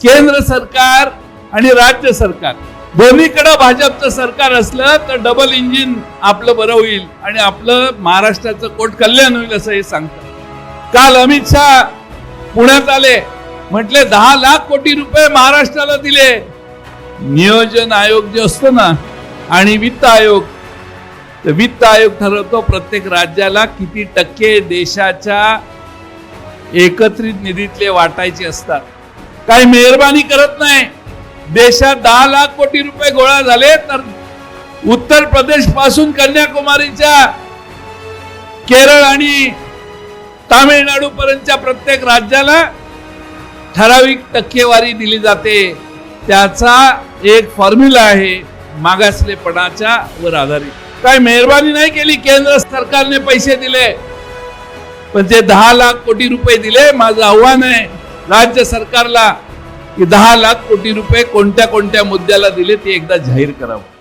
केंद्र सरकार आणि राज्य सरकार. दोन्हीकडे भाजपचं सरकार असलं तर डबल इंजिन आपलं बरं होईल आणि आपलं महाराष्ट्राचं कोट कल्याण होईल असं हे सांगतात. काल अमित शहा पुण्यात आले. म्हटले दहा लाख कोटी रुपये महाराष्ट्राला दिले. नियोजन आयोग जे असतो ना आणि वित्त आयोग तर वित्त आयोग ठरवतो प्रत्येक राज्याला किती टक्के देशाच्या एकत्रित निधीतले वाटायचे असतात. काही मेहरबानी करत नाही. देशात दहा लाख कोटी रुपये गोळा झाले तर उत्तर प्रदेशपासून कन्याकुमारीच्या केरळ आणि तामिळनाडू पर्यंतच्या प्रत्येक राज्याला ठराविक टक्केवारी दिली जाते. त्याचा एक फॉर्म्युला आहे मागासलेपणाच्या वर आधारित. काय मेहरबानी नाही केली केंद्र सरकारने पैसे दिले. पण ते दहा लाख कोटी रुपये दिले माझं आव्हान आहे राज्य सरकारला की दहा लाख कोटी रुपये कोणत्या कोणत्या मुद्द्याला दिले ते एकदा जाहीर करावं.